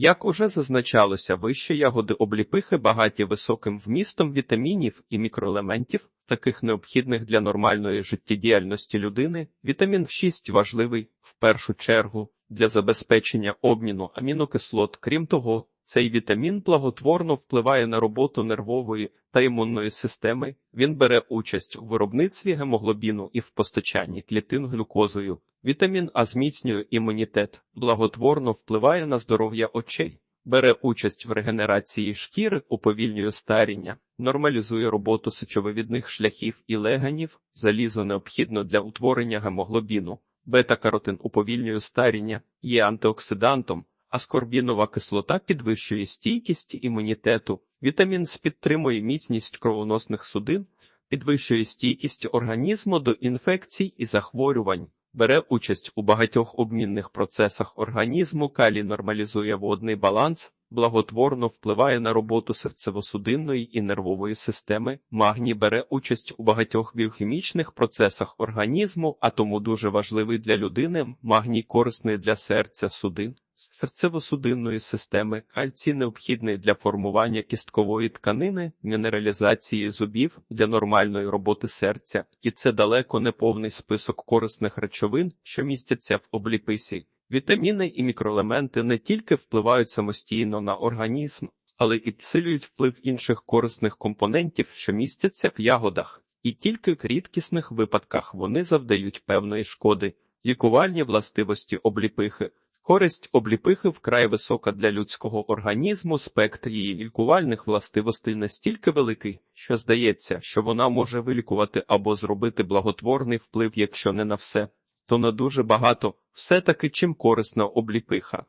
Як уже зазначалося, вище ягоди обліпихи багаті високим вмістом вітамінів і мікроелементів, таких необхідних для нормальної життєдіяльності людини. Вітамін 6 важливий в першу чергу для забезпечення обміну амінокислот. Крім того, цей вітамін благотворно впливає на роботу нервової та імунної системи. Він бере участь у виробництві гемоглобіну і в постачанні клітин глюкозою. Вітамін А зміцнює імунітет, благотворно впливає на здоров'я очей, бере участь в регенерації шкіри, уповільнює старіння, нормалізує роботу сечовивідних шляхів і легенів, залізо необхідно для утворення гемоглобіну. Бета-каротин уповільнює старіння, є антиоксидантом, аскорбінова кислота підвищує стійкість імунітету, вітамін С підтримує міцність кровоносних судин, підвищує стійкість організму до інфекцій і захворювань. Бере участь у багатьох обмінних процесах організму, калій нормалізує водний баланс, благотворно впливає на роботу серцево-судинної і нервової системи. Магній бере участь у багатьох біохімічних процесах організму, а тому дуже важливий для людини. Магній корисний для серця судин. Серцево-судинної системи, кальцій необхідний для формування кісткової тканини, мінералізації зубів для нормальної роботи серця, і це далеко не повний список корисних речовин, що містяться в обліписі. Вітаміни і мікроелементи не тільки впливають самостійно на організм, але і підсилюють вплив інших корисних компонентів, що містяться в ягодах, і тільки в рідкісних випадках вони завдають певної шкоди. Лікувальні властивості обліпихи. Користь обліпихи вкрай висока для людського організму, спектр її лікувальних властивостей настільки великий, що здається, що вона може вилікувати або зробити благотворний вплив, якщо не на все, то на дуже багато, все-таки чим корисна обліпиха.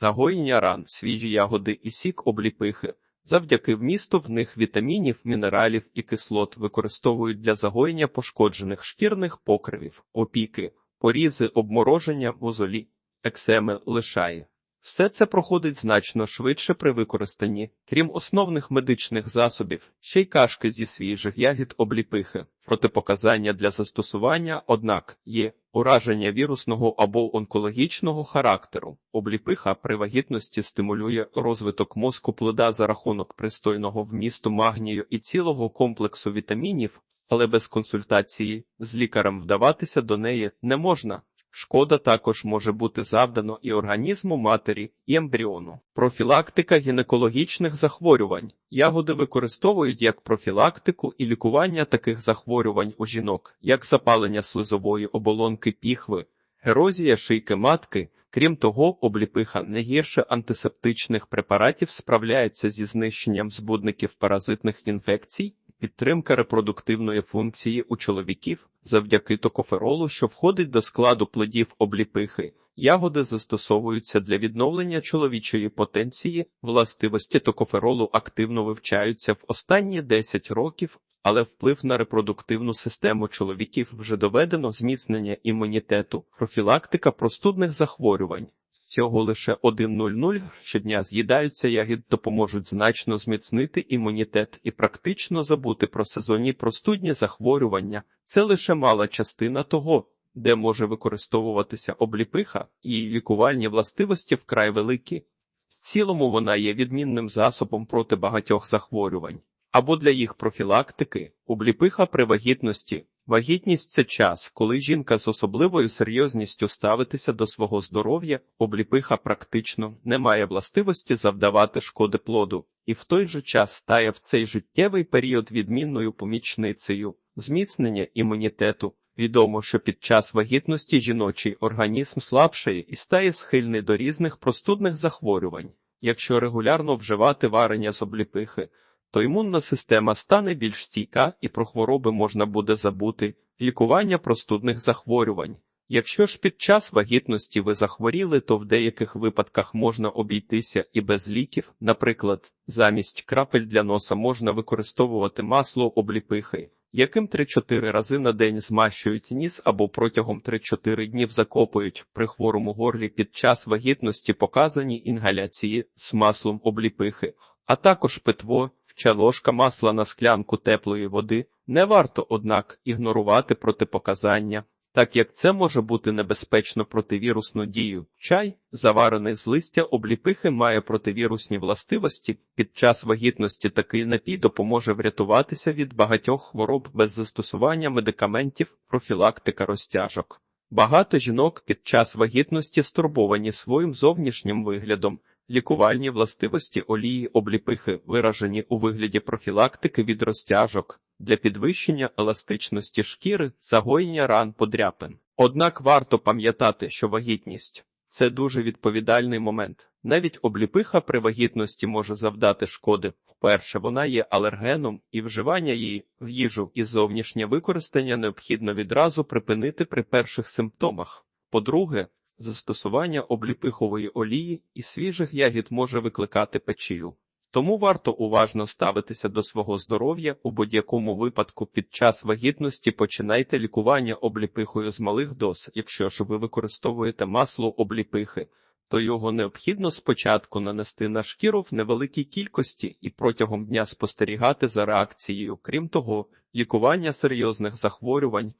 Загоєння ран, свіжі ягоди і сік обліпихи. Завдяки вмісту в них вітамінів, мінералів і кислот використовують для загоєння пошкоджених шкірних покривів, опіки, порізи, обмороження, мозолі ексеми лишає. Все це проходить значно швидше при використанні, крім основних медичних засобів, ще й кашки зі свіжих ягід обліпихи, протипоказання для застосування, однак є ураження вірусного або онкологічного характеру. Обліпиха при вагітності стимулює розвиток мозку плода за рахунок пристойного вмісту магнію і цілого комплексу вітамінів, але без консультації з лікарем вдаватися до неї не можна. Шкода також може бути завдано і організму матері, і ембріону. Профілактика гінекологічних захворювань. Ягоди використовують як профілактику і лікування таких захворювань у жінок, як запалення слизової оболонки піхви, ерозія шийки матки. Крім того, обліпиха не гірше антисептичних препаратів справляється зі знищенням збудників паразитних інфекцій, підтримка репродуктивної функції у чоловіків завдяки токоферолу, що входить до складу плодів обліпихи. Ягоди застосовуються для відновлення чоловічої потенції, властивості токоферолу активно вивчаються в останні 10 років, але вплив на репродуктивну систему чоловіків вже доведено зміцнення імунітету, профілактика простудних захворювань. Всього лише 1,00 щодня з'їдаються ягід допоможуть значно зміцнити імунітет і практично забути про сезонні простудні захворювання. Це лише мала частина того, де може використовуватися обліпиха, і лікувальні властивості вкрай великі. В цілому вона є відмінним засобом проти багатьох захворювань. Або для їх профілактики, обліпиха при вагітності Вагітність це час, коли жінка з особливою серйозністю ставитися до свого здоров'я, обліпиха практично не має властивості завдавати шкоди плоду, і в той же час стає в цей життєвий період відмінною помічницею, зміцнення імунітету. Відомо, що під час вагітності жіночий організм слабшає і стає схильний до різних простудних захворювань. Якщо регулярно вживати варення з обліпихи, то імунна система стане більш стійка і про хвороби можна буде забути, лікування простудних захворювань. Якщо ж під час вагітності ви захворіли, то в деяких випадках можна обійтися і без ліків. Наприклад, замість крапель для носа можна використовувати масло обліпихи, яким 3-4 рази на день змащують ніс або протягом 3-4 днів закопують при хворому горлі під час вагітності показані інгаляції з маслом обліпихи, а також питво. Ще ложка масла на склянку теплої води не варто, однак, ігнорувати протипоказання. так як це може бути небезпечно противірусну дію. Чай, заварений з листя обліпихи, має противірусні властивості. Під час вагітності такий напій допоможе врятуватися від багатьох хвороб без застосування медикаментів, профілактика розтяжок. Багато жінок під час вагітності стурбовані своїм зовнішнім виглядом. Лікувальні властивості олії обліпихи виражені у вигляді профілактики від розтяжок для підвищення еластичності шкіри, загоєння ран подряпин. Однак варто пам'ятати, що вагітність це дуже відповідальний момент. Навіть обліпиха при вагітності може завдати шкоди. Вперше вона є алергеном, і вживання її в їжу і зовнішнє використання необхідно відразу припинити при перших симптомах. По-друге, застосування обліпихової олії і свіжих ягід може викликати печію. Тому варто уважно ставитися до свого здоров'я у будь-якому випадку під час вагітності починайте лікування обліпихою з малих доз. Якщо ж ви використовуєте масло обліпихи, то його необхідно спочатку нанести на шкіру в невеликій кількості і протягом дня спостерігати за реакцією. Крім того, лікування серйозних захворювань,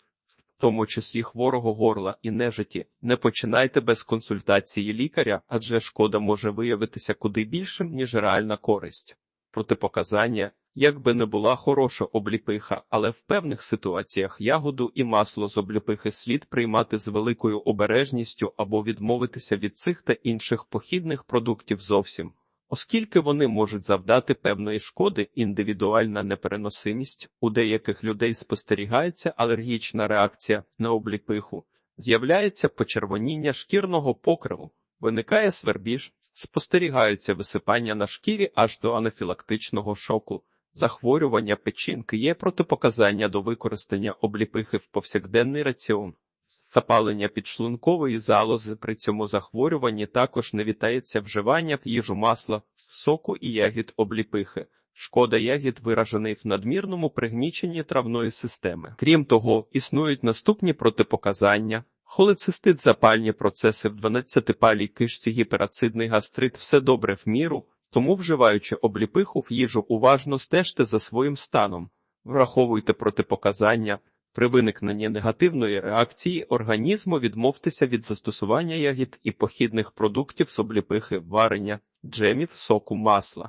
тому числі хворого горла і нежиті, не починайте без консультації лікаря, адже шкода може виявитися куди більшим, ніж реальна користь. Протипоказання, як би не була хороша обліпиха, але в певних ситуаціях ягоду і масло з обліпихи слід приймати з великою обережністю або відмовитися від цих та інших похідних продуктів зовсім. Оскільки вони можуть завдати певної шкоди, індивідуальна непереносимість у деяких людей спостерігається алергічна реакція на обліпиху, з'являється почервоніння шкірного покриву, виникає свербіж, спостерігаються висипання на шкірі аж до анафілактичного шоку. Захворювання печінки є протипоказання до використання обліпихи в повсякденний раціон. Запалення підшлункової залози при цьому захворюванні також не вітається вживання в їжу масла, соку і ягід обліпихи. Шкода ягід виражений в надмірному пригніченні травної системи. Крім того, існують наступні протипоказання. Холецистит, запальні процеси в 12-палій кишці, гіперацидний гастрит – все добре в міру, тому вживаючи обліпиху в їжу уважно стежте за своїм станом. Враховуйте протипоказання. При виникненні негативної реакції організму відмовтеся від застосування ягід і похідних продуктів з обліпихи, варення, джемів, соку, масла.